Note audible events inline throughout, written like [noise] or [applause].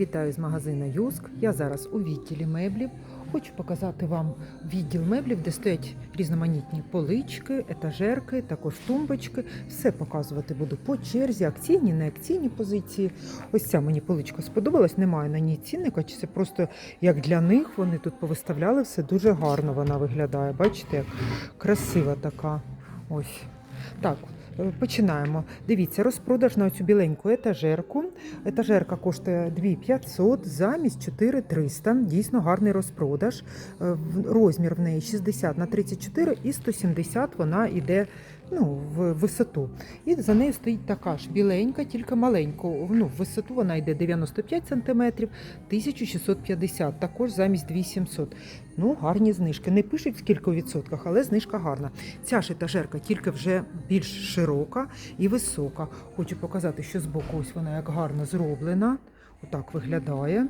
Вітаю з магазина Юск. Я зараз у відділі меблів. Хочу показати вам відділ меблів, де стоять різноманітні полички, етажерки, також тумбочки. Все показувати буду по черзі, акційні, не акційні позиції. Ось ця мені поличка сподобалась. Немає на ній цінника, чи це просто як для них. Вони тут повиставляли все дуже гарно. Вона виглядає. Бачите, як красива така. Ось так. Е, Починаємо. Дивіться, розпродаж на цю біленьку етажерку. Етажерка коштує 2500 замість 4300. Дійсно гарний розпродаж. Е, Розмір в неї 60 на 34 і 170 вона йде ну, в висоту. І за нею стоїть така ж біленька, тільки маленьку. Ну, в висоту вона йде 95 см, 1650, також замість 2700. Ну, гарні знижки. Не пишуть в скільки відсотках, але знижка гарна. Ця ж етажерка тільки вже більш широка і висока. Хочу показати, що збоку ось вона як гарно зроблена. Отак виглядає.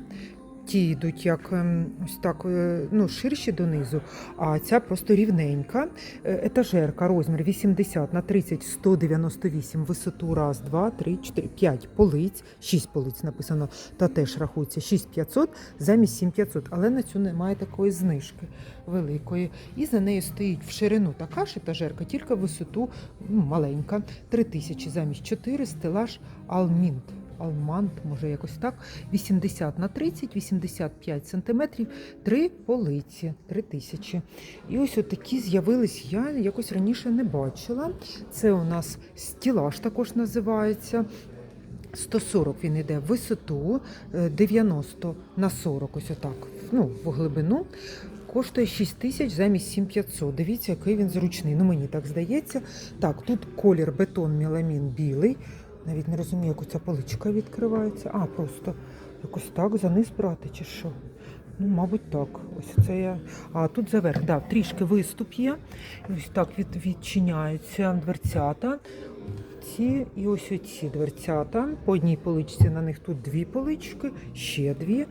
Ті йдуть як ем, ось так е, ну, ширші донизу, а ця просто рівненька. Е, Етажерка, розмір 80 на 30, 198, висоту раз, два, три, чотири, п'ять полиць, шість полиць написано, та теж рахується 6500 замість 7500, але на цю немає такої знижки великої. І за нею стоїть в ширину така ж етажерка, тільки висоту ну, маленька, 3000 замість 4, стелаж Алмінт. Алмант, може якось так, 80 на 30, 85 сантиметрів, три полиці, 3 тисячі. І ось такі з'явились, я якось раніше не бачила. Це у нас стілаж також називається. 140 він йде в висоту, е, 90 на 40, ось отак, ну, в глибину. Коштує 6 тисяч замість 7500. Дивіться, який він зручний. Ну, мені так здається. Так, тут колір бетон меламін білий. Навіть не розумію, як ця поличка відкривається. А, просто якось так за низ брати чи що. Ну, мабуть, так. Ось це я. А тут заверх, да, трішки виступ є. Ось так від, відчиняються дверцята. Ці і ось оці дверцята. По одній поличці на них тут дві полички, ще дві.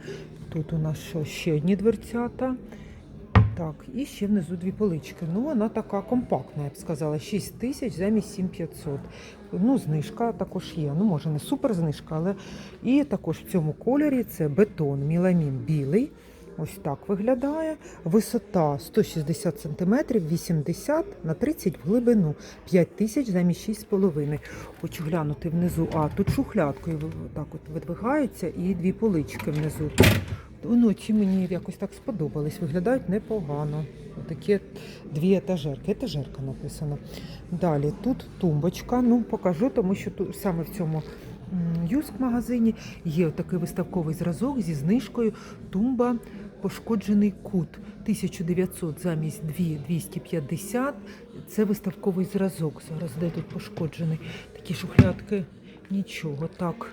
Тут у нас що, ще одні дверцята. Так, і ще внизу дві полички. Ну, вона така компактна, я б сказала. 6 тисяч замість 7500. Ну, знижка також є. Ну, може, не супер знижка, але і також в цьому кольорі це бетон, міламін білий. Ось так виглядає. Висота 160 см, 80 на 30 в глибину. 5 тисяч замість 6,5. Хочу глянути внизу. А, тут шухлядкою так от видвигається і дві полички внизу. Ну, ці мені якось так сподобались. Виглядають непогано. Такі дві етажерки. Етажерка написано. Далі тут тумбочка. Ну, покажу, тому що тут саме в цьому юск магазині є такий виставковий зразок зі знижкою. Тумба пошкоджений кут. 1900 замість 2 250. Це виставковий зразок. Зараз де тут пошкоджений. Такі шухлядки. Нічого, так.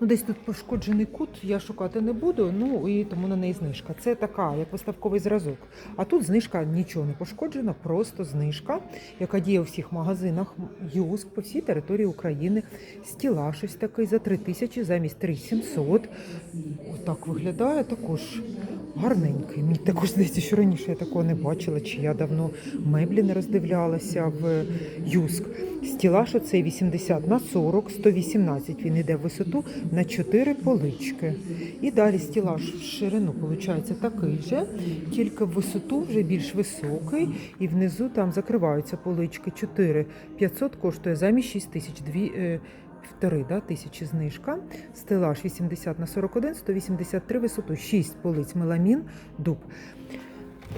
Ну, десь тут пошкоджений кут, я шукати не буду, ну і тому на неї знижка. Це така, як виставковий зразок. А тут знижка нічого не пошкоджена, просто знижка, яка діє у всіх магазинах Юск по всій території України. Стіла щось такий за 3 тисячі замість 3700. Отак виглядає також гарненький. Мені також здається, що раніше я такого не бачила, чи я давно меблі не роздивлялася в Юск. Стілаж оцей 80 на 40, 118 він йде в висоту на 4 полички. І далі стілаж в ширину, виходить, такий же, тільки в висоту вже більш високий. І внизу там закриваються полички 4 500 коштує замість 6 тисяч. Півтори да, тисячі знижка. Стелаж 80 на 41, 183 висоту, 6 полиць меламін, дуб.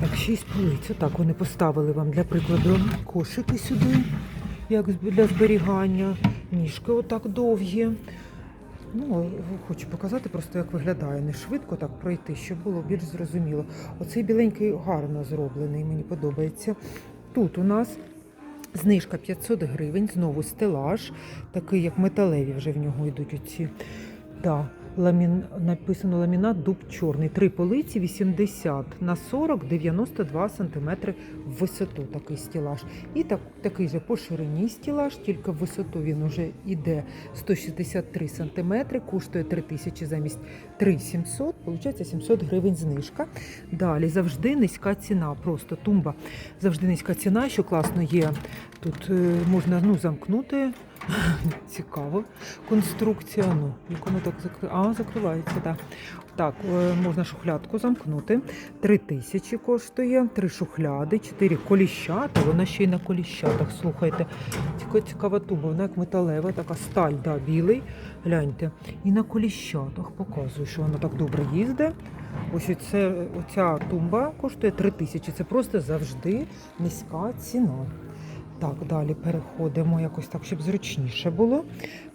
Так, 6 полиць. Отак вони поставили вам для прикладу кошики сюди, як для зберігання. Ніжки отак довгі. Ну, хочу показати просто, як виглядає. Не швидко так пройти, щоб було більш зрозуміло. Оцей біленький гарно зроблений, мені подобається. Тут у нас знижка 500 гривень, знову стелаж, такий як металеві вже в нього йдуть оці. Да. Ламін... Написано ламінат дуб чорний. Три полиці 80 на 40, 92 сантиметри в висоту такий стілаж. І так, такий же по ширині стілаж, тільки в висоту він уже йде 163 сантиметри, коштує 3000 замість 3700, виходить 700 гривень знижка. Далі завжди низька ціна, просто тумба. Завжди низька ціна, що класно є. Тут е, можна ну, замкнути [laughs] Цікаво. Конструкція, ну, як воно так закри... А, закривається, так. Так, е, можна шухлядку замкнути. Три тисячі коштує, три шухляди, чотири коліщата. Вона ще й на коліщатах. Слухайте, Ціка- цікава туба, вона як металева, така сталь, да, білий. Гляньте. І на коліщатах показую, що вона так добре їздить. Ось оце, оця тумба коштує 3 тисячі. Це просто завжди низька ціна. Так, далі переходимо якось так, щоб зручніше було.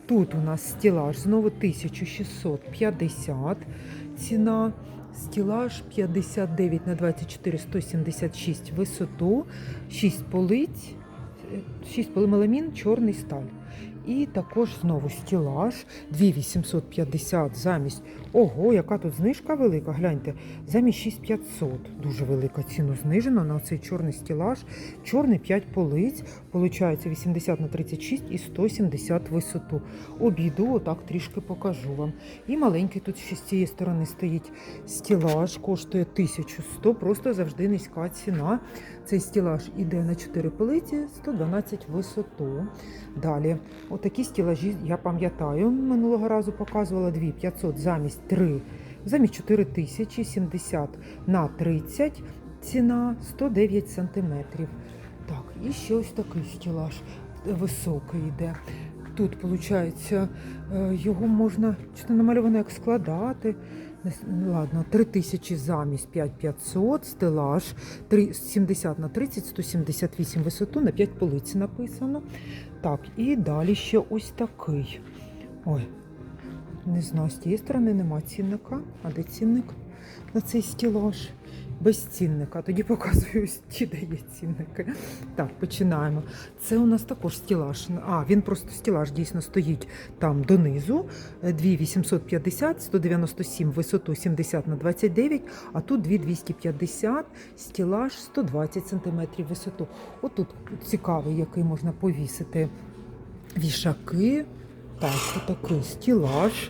Тут у нас стілаж знову 1650 ціна. Стілаж 59 на 24 176 висоту, 6 полиць, 6 полимеламін, чорний сталь. І також знову стілаж 2850 замість. Ого, яка тут знижка велика. Гляньте, замість 6500. Дуже велика ціну знижено на цей чорний стілаж. Чорний 5 полиць. Получається 80 на 36 і 170 висоту. Обійду, отак трішки покажу вам. І маленький тут ще з цієї сторони стоїть стілаж, коштує 1100, просто завжди низька ціна. Цей стілаж іде на 4 полиці, 112 висоту. Далі, отакі стілажі, я пам'ятаю, минулого разу показувала 2500 замість 3, замість 4 тисячі 70 на 30, ціна 109 сантиметрів. Так, і ще ось такий стілаж е, високий йде. Тут, виходить, його можна чи то намальовано як складати. Ладно, 3 тисячі замість 5500, стелаж 3, 70 на 30, 178 висоту, на 5 полиць написано. Так, і далі ще ось такий. Ой, не знаю, з тієї сторони нема цінника. А де цінник на цей стілаж? Без цінника. Тоді показую ось [laughs] ті, де є цінники. Так, починаємо. Це у нас також стілаж. А, він просто стілаж дійсно стоїть там донизу. Е, 2850, 197 висоту 70 на 29, а тут 2250, стілаж 120 см висоту. Отут цікавий, який можна повісити вішаки. Так, отакий стілаж.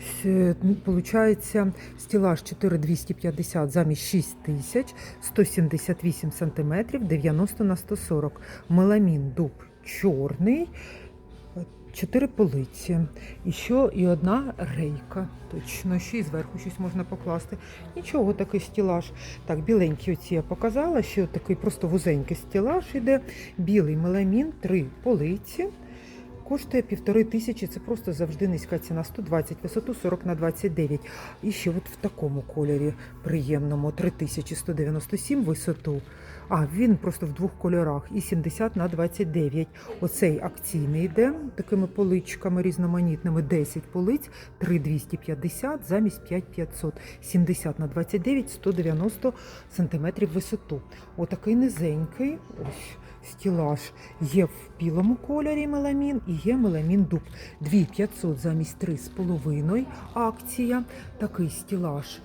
С- Получається стілаж 4250 замість 6000, 178 см, 90 на 140. Меламін дуб чорний, 4 полиці. І що і одна рейка. Точно, ще й зверху щось можна покласти. Нічого, такий стілаж. Так, біленький оці я показала, що такий просто вузенький стілаж іде. Білий меламін, 3 полиці. Коштує півтори тисячі, це просто завжди низька ціна. 120, висоту 40 на 29. І ще от в такому кольорі приємному 3197 висоту. А, він просто в двох кольорах і 70 на 29. Оцей акційний йде такими поличками різноманітними. 10 полиць, 3250 замість 5500. 70 на 29, 190 сантиметрів висоту. Отакий низенький. Ось стілаж є в білому кольорі меламін і є меламін дуб. 2500 замість 3,5 акція. Такий стілаж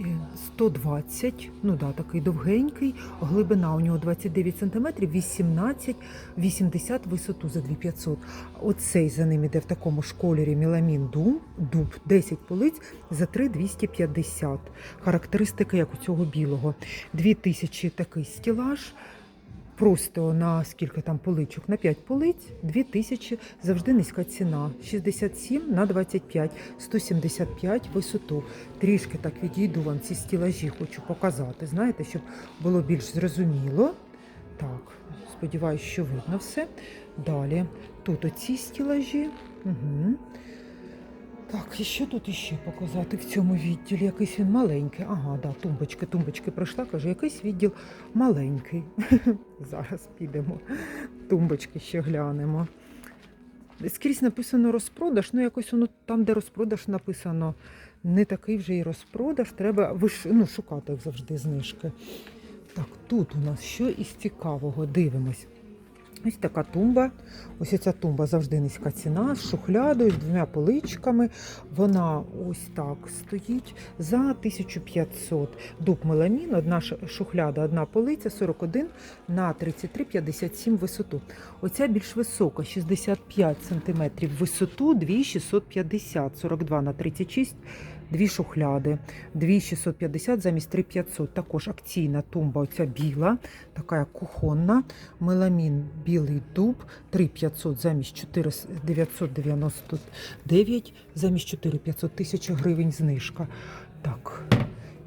е, 120, ну да, такий довгенький, глибина у нього 29 см, 18, 80 висоту за 2500. Оцей за ним іде в такому ж кольорі меламін дуб, дуб 10 полиць за 3,250. Характеристики як у цього білого. 2000 такий стілаж. Просто на скільки там поличок? На 5 полиць, 2000, завжди низька ціна. 67 на 25, 175 висоту. Трішки так відійду вам ці стілажі, хочу показати, знаєте, щоб було більш зрозуміло. Так, сподіваюся, що видно все. Далі, тут оці стілажі. Угу. Так, і що тут іще показати в цьому відділі? Якийсь він маленький. Ага, да, тумбочки, тумбочки пройшла, кажу, якийсь відділ маленький. [laughs] Зараз підемо. Тумбочки ще глянемо. Скрізь написано розпродаж, ну якось воно там, де розпродаж написано, не такий вже і розпродаж. Треба ну, шукати, як завжди, знижки. Так, тут у нас що із цікавого? Дивимось. Ось така тумба. Ось ця тумба завжди низька ціна з шухлядою, з двома поличками. Вона ось так стоїть за 1500. Дуб меламін, одна шухляда, одна полиця, 41 на 33, 57 висоту. Оця більш висока, 65 см висоту, 2650, 42 на 36, дві шухляди, 2650 замість 3500. Також акційна тумба, оця біла, така кухонна, меламін білий дуб, 3500 замість 4999, замість 4500 тисяч гривень знижка. Так.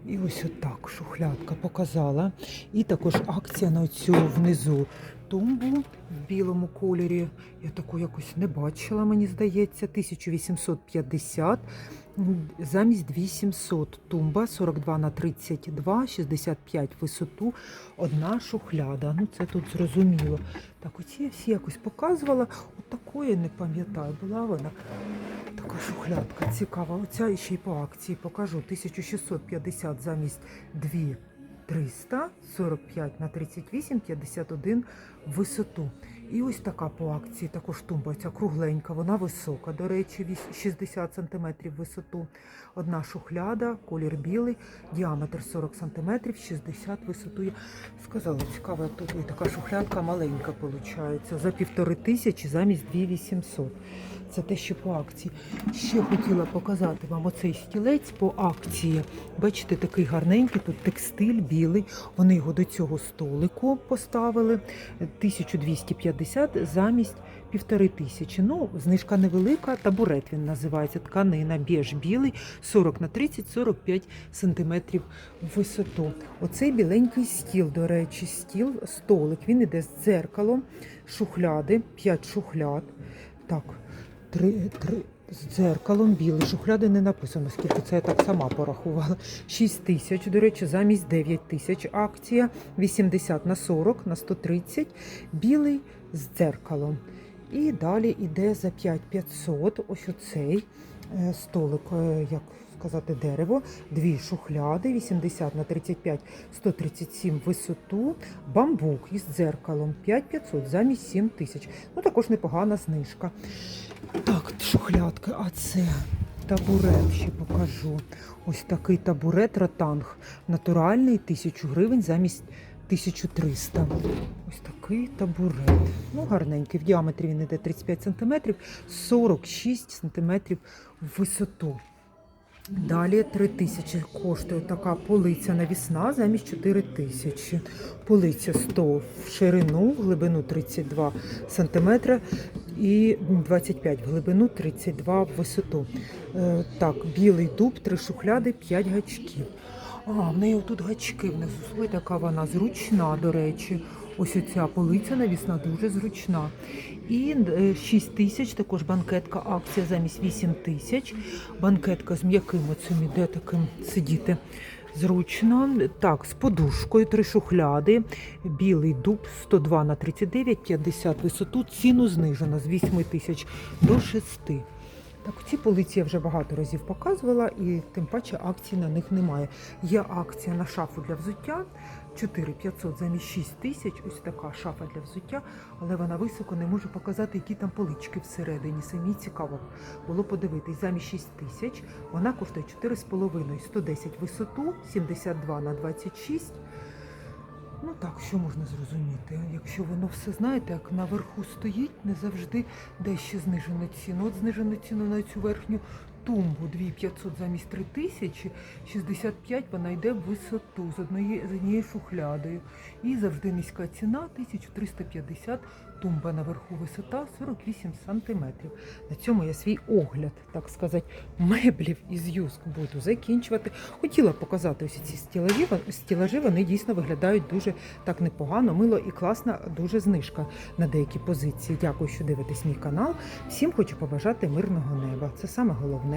І ось отак шухлядка показала. І також акція на цю внизу тумбу в білому кольорі. Я таку якось не бачила, мені здається. 1850 м, замість 2700. Тумба 42 на 32, 65 висоту, одна шухляда. Ну це тут зрозуміло. Так, оці я всі якось показувала. От такої не пам'ятаю, була вона. Така шухлядка цікава. Оця ще й по акції покажу. 1650 замість 2300, 45 на 38, 51 висоту. І ось така по акції, також тумба, ця кругленька, вона висока. До речі, 60 см висоту. Одна шухляда, колір білий, діаметр 40 см, 60 висоту. Я сказала, цікаво, тут і така шухлядка маленька виходить. За півтори тисячі замість 2800. Це те, що по акції. Ще хотіла показати вам оцей стілець по акції. Бачите, такий гарненький, тут текстиль білий. Вони його до цього столику поставили. 1250 замість півтори тисячі. Ну, знижка невелика, табурет він називається. Тканина біж білий, 40 на 30, 45 сантиметрів в висоту. Оцей біленький стіл, до речі, стіл, столик. Він іде з дзеркалом, шухляди, 5 шухляд. Так, три, три з дзеркалом білий. Шухляди не написано, скільки це я так сама порахувала. 6 тисяч, до речі, замість 9 тисяч акція. 80 на 40 на 130. Білий з дзеркалом. І далі йде за 5500 ось оцей е, столик, е, як сказати, дерево, дві шухляди, 80 на 35, 137 висоту, бамбук із дзеркалом 5500 замість 7000. Ну також непогана знижка. Так, шухлядки, а це табурет ще покажу. Ось такий табурет ротанг. Натуральний 1000 гривень замість 1300. Ось такий табурет. Ну, гарненький. В діаметрі він іде 35 см, 46 см в висоту. Далі 3 тисячі коштує така полиця навісна замість 4 тисячі. Полиця 100 в ширину, в глибину 32 см і 25 в глибину, 32 в висоту. Е, Так, білий дуб, три шухляди, 5 гачків. А, в неї тут гачки внизу. Слухайте, яка вона зручна, до речі. Ось оця полиця навісна дуже зручна. І 6 тисяч, також банкетка, акція замість 8 тисяч. Банкетка з м'яким оцим іде таким сидіти зручно. Так, з подушкою, три шухляди, білий дуб 102 на 39, 50 висоту. Ціну знижено з 8 тисяч до 6. Так, ці полиці я вже багато разів показувала, і тим паче акцій на них немає. Є акція на шафу для взуття 4500 замість 6 тисяч. Ось така шафа для взуття, але вона високо не можу показати, які там полички всередині. Самі цікаво було подивитись. Замість 6 тисяч вона коштує 4,5, 110 висоту, 72 на 26. Ну так, що можна зрозуміти? Якщо воно все знаєте, як наверху стоїть, не завжди дещо знижено ціну. От знижено ціну на цю верхню тумбу 2500 замість 3000, 65 вона йде в висоту з одної з однією шухлядою. І завжди низька ціна 1350, тумба наверху висота 48 сантиметрів. На цьому я свій огляд, так сказати, меблів із юск буду закінчувати. Хотіла показати ось ці стілажі, стілажі, вони дійсно виглядають дуже так непогано, мило і класна, дуже знижка на деякі позиції. Дякую, що дивитесь мій канал. Всім хочу побажати мирного неба. Це саме головне.